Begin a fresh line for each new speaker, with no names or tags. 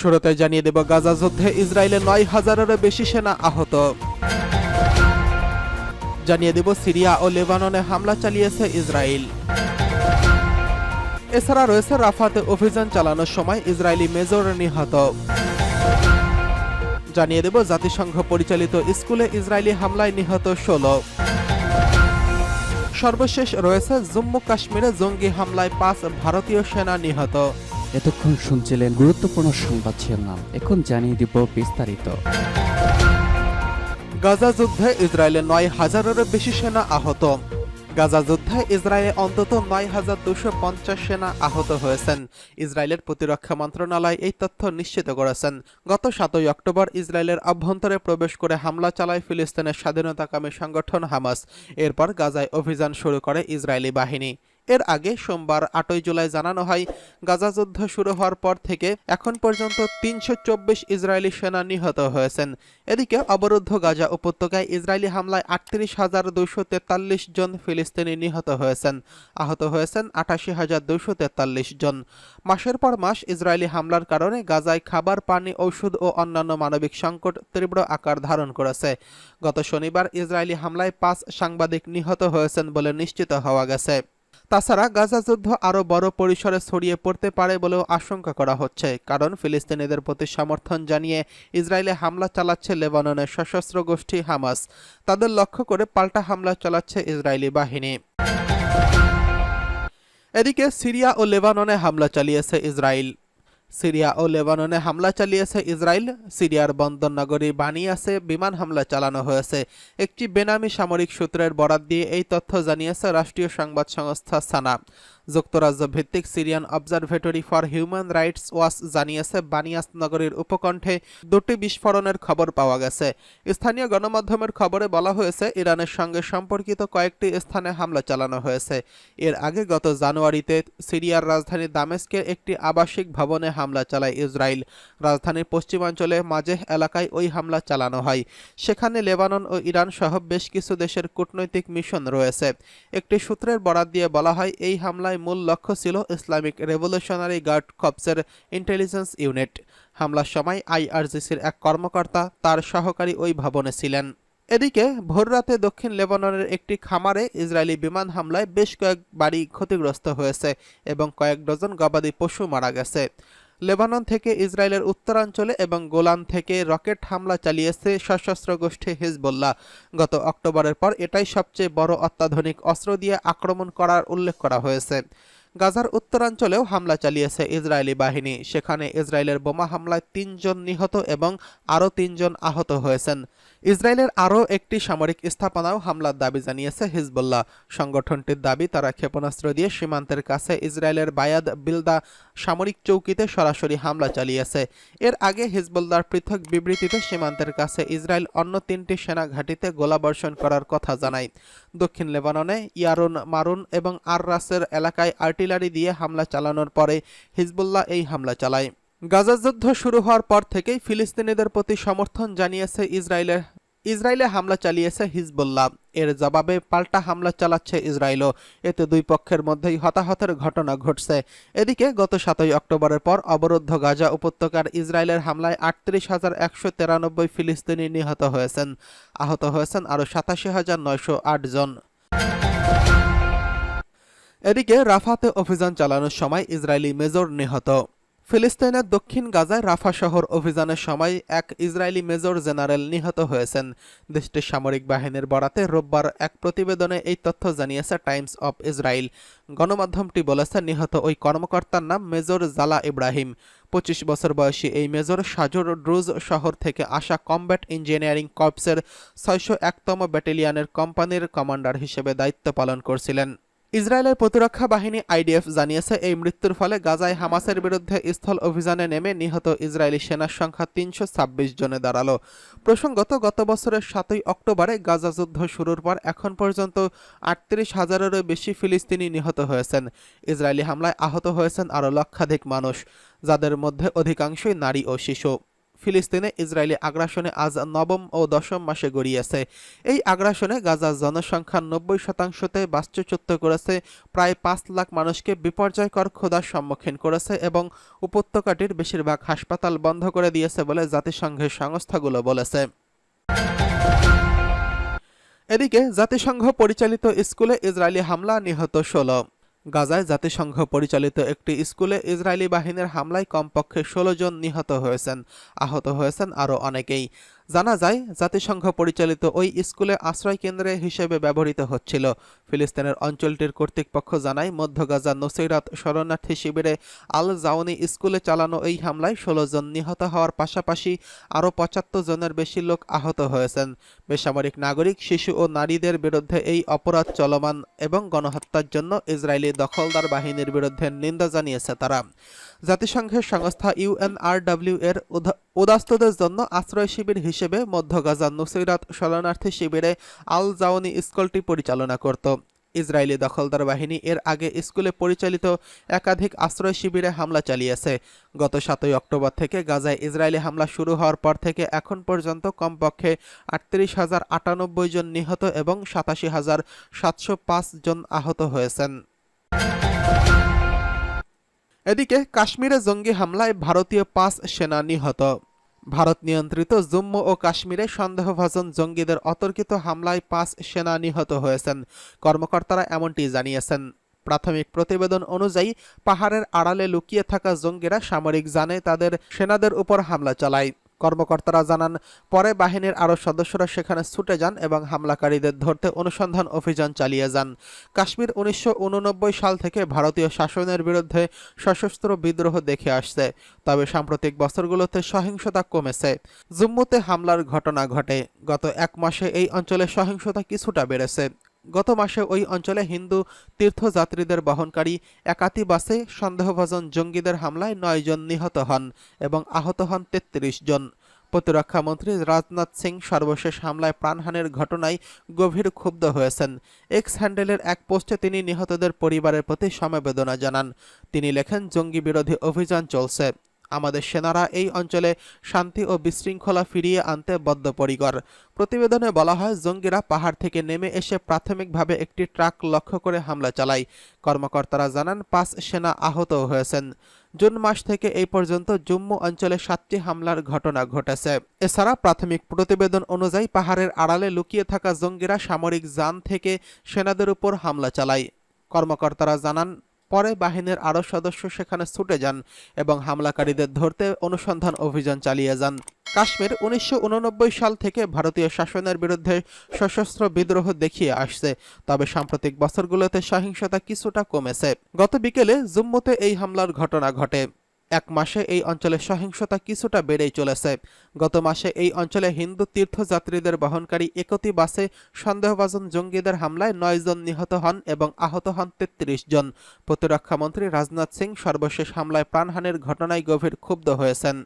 শুরুতে জানিয়ে দেব গাজা যুদ্ধে ইসরায়েলে নয় হাজারেরও বেশি সেনা আহত। জানিয়ে দেব সিরিয়া ও লেবাননে হামলা চালিয়েছে ইসরায়েল। এছাড়া রয়েছে রাফাতে অভিযান চালানোর সময় ইসরায়েলি মেজর নিহত। জানিয়ে দেব জাতিসংঘ পরিচালিত স্কুলে ইসরায়েলি হামলায় নিহত ষোলো। সর্বশেষ রয়েছে জম্মু কাশ্মীরে জঙ্গি হামলায় পাঁচ ভারতীয় সেনা নিহত।
এতক্ষণ শুনছিলেন গুরুত্বপূর্ণ সংবাদ শিরোনাম। এখন জানিয়ে দিব বিস্তারিত।
গাজা যুদ্ধে ইসরায়েলে নয় হাজারেরও বেশি সেনা আহত। গাজা যুদ্ধে ইসরায়েলে অন্তত নয় হাজার দুশো পঞ্চাশ সেনা আহত হয়েছেন। ইসরায়েলের প্রতিরক্ষা মন্ত্রণালয় এই তথ্য নিশ্চিত করেছেন। গত সাতই অক্টোবর ইসরায়েলের অভ্যন্তরে প্রবেশ করে হামলা চালায় ফিলিস্তিনের স্বাধীনতাকামী সংগঠন হামাস। এরপর গাজায় অভিযান শুরু করে ইসরায়েলি বাহিনী। এর আগে সোমবার আটই জুলাই জানানো হয়, গাজা যুদ্ধ শুরু হওয়ার পর থেকে এখন পর্যন্ত তিনশো চব্বিশ ইসরায়েলি সেনা নিহত হয়েছেন। এদিকে অবরুদ্ধ গাজা উপত্যকায় ইসরায়েলি হামলায় আটত্রিশ হাজার দুশো তেতাল্লিশ জন ফিলিস্তিনি নিহত হয়েছেন। আহত হয়েছেন আটাশি হাজার দুশো তেতাল্লিশ জন। মাসের পর মাস ইসরায়েলি হামলার কারণে গাজায় খাবার, পানি, ঔষধ ও অন্যান্য মানবিক সংকট তীব্র আকার ধারণ করেছে। গত শনিবার ইসরায়েলি হামলায় পাঁচ সাংবাদিক নিহত হয়েছেন বলে নিশ্চিত হওয়া গেছে। তাছাড়া গাজা যুদ্ধ আরও বড় পরিসরে ছড়িয়ে পড়তে পারে বলেও আশঙ্কা করা হচ্ছে, কারণ ফিলিস্তিনিদের প্রতি সমর্থন জানিয়ে ইসরায়েলে হামলা চালাচ্ছে লেবাননের সশস্ত্র গোষ্ঠী হামাস। তাদের লক্ষ্য করে পাল্টা হামলা চালাচ্ছে ইসরায়েলি বাহিনী। এদিকে সিরিয়া ও লেবাননে হামলা চালিয়েছে ইসরায়েল। সিরিয়া ও লেবাননে হামলা চালিয়েছে ইসরায়েল। সিরিয়ার বন্দর নগরী বানিয়াসে বিমান হামলা চালানো হয়েছে। একটি বেনামি সামরিক সূত্রের বরাত দিয়ে এই তথ্য জানিয়েছে রাষ্ট্রীয় সংবাদ সংস্থা সানা। যুক্তরাজ্য ভিত্তিক Syrian observatory for human rights watch জানিয়েছে বানিয়াস নগরীর উপকণ্ঠে দুটি বিস্ফোরণের খবর পাওয়া গেছে। স্থানীয় গণমাধ্যমের খবরে বলা হয়েছে, ইরানের সঙ্গে সম্পর্কিত কয়েকটি স্থানে হামলা চালানো হয়েছে। এর আগে গত জানুয়ারিতে সিরিয়ার রাজধানী দামেস্কের একটি আবাসিক ভবনে হামলা চালায় ইসরায়েল। রাজধানীর পশ্চিমাঞ্চলে মাজেহ এলাকায় ওই হামলা চালানো হয়। সেখানে লেবানন ও ইরান সহ বেশ কিছু দেশের কূটনৈতিক মিশন রয়েছে। একটি সূত্রের বরাত দিয়ে বলা হয়, এই হামলায় মূল লক্ষ্য ছিল ইসলামিক রেভলিউশনারি গার্ড কপসের ইন্টেলিজেন্স ইউনিট। হামলার সময় আইআরজিসির এক কর্মকর্তা তার সহকারী ওই ভবনে ছিলেন। এদিকে ভোররাতে দক্ষিণ লেবাননের একটি খামারে ইসরায়েলি বিমান হামলায় বেশ কয়েক বাড়ি ক্ষতিগ্রস্ত হয়েছে এবং কয়েক ডজন গবাদি পশু মারা গেছে। লেবানন থেকে ইসরায়েলের উত্তরাঞ্চলে এবং গোলান থেকে রকেট হামলা চালিয়েছে সশস্ত্র গোষ্ঠী হিজবুল্লাহ। গত অক্টোবরের পর এটাই সবচেয়ে বড় অত্যাধুনিক অস্ত্র দিয়ে আক্রমণ করার উল্লেখ করা হয়েছে। গাজার উত্তরাঞ্চলেও হামলা চালিয়েছে ইসরায়েলি বাহিনী। সেখানে ইসরায়েলের বোমা হামলায় তিনজন নিহত এবং আরও তিনজন আহত হয়েছেন। ইসরায়েলের আরও একটি সামরিক স্থাপনাও হামলার দাবি জানিয়েছে হিজবুল্লাহ। সংগঠনটির দাবি, তারা ক্ষেপণাস্ত্র দিয়ে সীমান্তের কাছে ইসরায়েলের বায়াদ বিলদা সামরিক চৌকিতে সরাসরি হামলা চালিয়েছে। এর আগে হিজবুল্লাহর পৃথক বিবৃতিতে সীমান্তের কাছে ইসরায়েল অন্য তিনটি সেনা ঘাঁটিতে গোলাবর্ষণ করার কথা জানায়। দক্ষিণ লেবাননে ইয়ারুন মারুন এবং আর রাসের এলাকায় আর্টিলারি দিয়ে হামলা চালানোর পরে হিজবুল্লাহ এই হামলা চালায়। গাজা যুদ্ধ শুরু হওয়ার পর থেকেই ফিলিস্তিনিদের প্রতি সমর্থন জানিয়েছে ইসরায়েলের ইসরায়েলে হামলা চালিয়েছে হিজবুল্লাহ। এর জবাবে পাল্টা হামলা চালাচ্ছে ইসরায়েলও। এতে দুই পক্ষের মধ্যেই হতাহতের ঘটনা ঘটছে। এদিকে গত সাতই অক্টোবরের পর অবরুদ্ধ গাজা উপত্যকার ইসরায়েলের হামলায় আটত্রিশ হাজার একশো তিরানব্বই ফিলিস্তিনি নিহত হয়েছেন। আহত হয়েছেন আরও সাতাশি হাজার নয়শো আট জন। এদিকে রাফাতে অভিযান চালানোর সময় ইসরায়েলি মেজর নিহত। ফিলিস্তিনের দক্ষিণ গাজায় রাফা শহর অভিযানের সময় এক ইসরায়েলি মেজর জেনারেল নিহত হয়েছেন। দেশটির সামরিক বাহিনীর বরাতে রোববার এক প্রতিবেদনে এই তথ্য জানিয়েছে টাইমস অব ইসরায়েল। গণমাধ্যমটি বলেছে, নিহত ওই কর্মকর্তার নাম মেজর জালা ইব্রাহিম। পঁচিশ বছর বয়সী এই মেজর সাজুর ড্রুজ শহর থেকে আসা কমব্যাট ইঞ্জিনিয়ারিং কর্পসের ছয়শো একতম ব্যাটালিয়নের কোম্পানির কমান্ডার হিসেবে দায়িত্ব পালন করছিলেন। ইসরায়েলের প্রতিরক্ষা বাহিনী আইডিএফ জানিয়েছে, এই মৃত্যুর ফলে গাজায় হামাসের বিরুদ্ধে স্থল অভিযানে নেমে নিহত ইসরায়েলি সেনার সংখ্যা তিনশো ছাব্বিশ জনে দাঁড়াল। প্রসঙ্গত, গত বছরের সাতই অক্টোবরে গাজা যুদ্ধ শুরুর পর এখন পর্যন্ত আটত্রিশ হাজারেরও বেশি ফিলিস্তিনি নিহত হয়েছেন। ইসরায়েলি হামলায় আহত হয়েছেন আরও লক্ষাধিক মানুষ, যাদের মধ্যে অধিকাংশই নারী ও শিশু। ফিলিস্তিনে ইসরায়েলি আগ্রাসনে আজ নবম ও দশম মাসে গড়িয়েছে। এই আগ্রাসনে গাজার জনসংখ্যার নব্বই শতাংশতে বাস্তুচ্যুত করেছে। প্রায় পাঁচ লাখ মানুষকে বিপর্যয়কর ক্ষোধার সম্মুখীন করেছে এবং উপত্যকাটির বেশিরভাগ হাসপাতাল বন্ধ করে দিয়েছে বলে জাতিসংঘের সংস্থাগুলো বলেছে। এদিকে জাতিসংঘ পরিচালিত স্কুলে ইসরায়েলি হামলা নিহত ষোলো। গাজায় জাতিসংঘ পরিচালিত একটি স্কুলে ইসরায়েলি বাহিনীর হামলায় কমপক্ষে ষোলো জন নিহত হয়েছেন। আহত হয়েছেন আরও অনেকেই। জানা যায়, জাতিসংঘ পরিচালিত ওই স্কুলে আশ্রয় কেন্দ্রে হিসেবে ব্যবহৃত হচ্ছিল। ফিলিস্তিনের অঞ্চলটির কর্তৃপক্ষ জানায়, মধ্য গাজা নসৈরাত শরণার্থী শিবিরে আল জাওনি স্কুলে চালানো এই হামলায় ষোলো জন নিহত হওয়ার পাশাপাশি আরও পঁচাত্তর জনের বেশি লোক আহত হয়েছেন। বেসামরিক নাগরিক, শিশু ও নারীদের বিরুদ্ধে এই অপরাধ চলমান এবং গণহত্যার জন্য ইসরায়েলি দখলদার বাহিনীর বিরুদ্ধে নিন্দা জানিয়েছে তারা। জাতিসংঘের সংস্থা ইউএনআরডব্লিউ এর উদা- উদাস্তদের জন্য আশ্রয় শিবির হিসেবে মধ্য গাজার নুসৈরাত শরণার্থী শিবিরে আল জাওনি স্কুলটি পরিচালনা করত। ইসরায়েলি দখলদার বাহিনী এর আগে স্কুলে পরিচালিত একাধিক আশ্রয় শিবিরে হামলা চালিয়েছে। গত সাতই অক্টোবর থেকে গাজায় ইসরায়েলি হামলা শুরু হওয়ার পর থেকে এখন পর্যন্ত কমপক্ষে আটত্রিশ হাজার আটানব্বই জন নিহত এবং সাতাশি হাজার সাতশো পাঁচ জন আহত হয়েছেন। এদিকে কাশ্মীরে জঙ্গি হামলায় ভারতীয় পাঁচ সেনা নিহত। ভারত নিয়ন্ত্রিত জম্মু ও কাশ্মীরে সন্দেহভাজন জঙ্গিদের অতর্কিত হামলায় পাঁচ সেনা নিহত হয়েছেন, কর্মকর্তারা এমনটি জানিয়েছেন। প্রাথমিক প্রতিবেদন অনুযায়ী পাহাড়ের আড়ালে লুকিয়ে থাকা জঙ্গিরা সামরিক জানে তাদের সেনাদের উপর হামলা চালায়। কর্মকর্তারা জানান, পরে বাহিনীর আরও সদস্যরা সেখানে ছুটে যান এবং হামলাকারীদের ধরতে অনুসন্ধান অভিযান চালিয়ে যান। কাশ্মীর উনিশশো উননব্বই সাল থেকে ভারতীয় শাসনের বিরুদ্ধে সশস্ত্র বিদ্রোহ দেখে আসছে, তবে সাম্প্রতিক বছরগুলোতে সহিংসতা কমেছে। জম্মুতে হামলার ঘটনা ঘটে। গত এক মাসে এই অঞ্চলে সহিংসতা কিছুটা বেড়েছে। গত মাসে ওই অঞ্চলে হিন্দু তীর্থযাত্রীদের বহনকারী একাতি বাসে সন্দেহভাজন জঙ্গিদের হামলায় নয় জন নিহত হন এবং আহত হন তেত্রিশ জন। প্রতিরক্ষা মন্ত্রী রাজনাথ সিং সর্বশেষ হামলায় প্রাণহানির ঘটনায় গভীর ক্ষুব্ধ হয়েছেন। এক্স হ্যান্ডেলের এক পোস্টে তিনি নিহতদের পরিবারের প্রতি সমবেদনা জানান। তিনি লেখেন, জঙ্গি বিরোধী অভিযান চলছে। আমাদের সেনারা এই অঞ্চলে শান্তি ও বিশৃঙ্খলা ফিরিয়ে আনতে বদ্ধপরিকর। প্রতিবেদনে বলা হয়, জঙ্গিরা পাহাড় থেকে নেমে এসে প্রাথমিকভাবে একটি ট্রাক লক্ষ্য করে হামলা চালায়। কর্মকর্তারা জানান, পাঁচ সেনা আহতও হয়েছেন। জুন মাস থেকে এই পর্যন্ত জম্মু অঞ্চলে সাতটি হামলার ঘটনা ঘটেছে। এছাড়া প্রাথমিক প্রতিবেদন অনুযায়ী পাহাড়ের আড়ালে লুকিয়ে থাকা জঙ্গিরা সামরিক যান থেকে সেনাদের উপর হামলা চালায়। কর্মকর্তারা জানান পরে বাহিনীর আরও সদস্য সেখানে ছুটে যান এবং হামলাকারীদের ধরতে অনুসন্ধান অভিযান চালিয়ে যান। কাশ্মীর উনিশশো উন নব্বই সাল থেকে ভারতীয় শাসনের বিরুদ্ধে সশস্ত্র বিদ্রোহ দেখিয়ে আসছে, তবে সাম্প্রতিক বছরগুলোতে সহিংসতা কিছুটা কমেছে। গত বিকেলে জুম্মুতে এই হামলার ঘটনা ঘটে। এক মাসে এই অঞ্চলে সহিংসতা কিছুটা বেড়েই চলেছে। গত মাসে এই অঞ্চলে হিন্দু তীর্থযাত্রীদের বহনকারী একটি বাসে সন্দেহভাজন জঙ্গিদের হামলায় নয় জন নিহত হন এবং আহত হন তেত্রিশ জন। প্রতিরক্ষামন্ত্রী রাজনাথ সিং সর্বশেষ হামলায় প্রাণহানির ঘটনায় গভীর ক্ষুব্ধ হয়েছেন।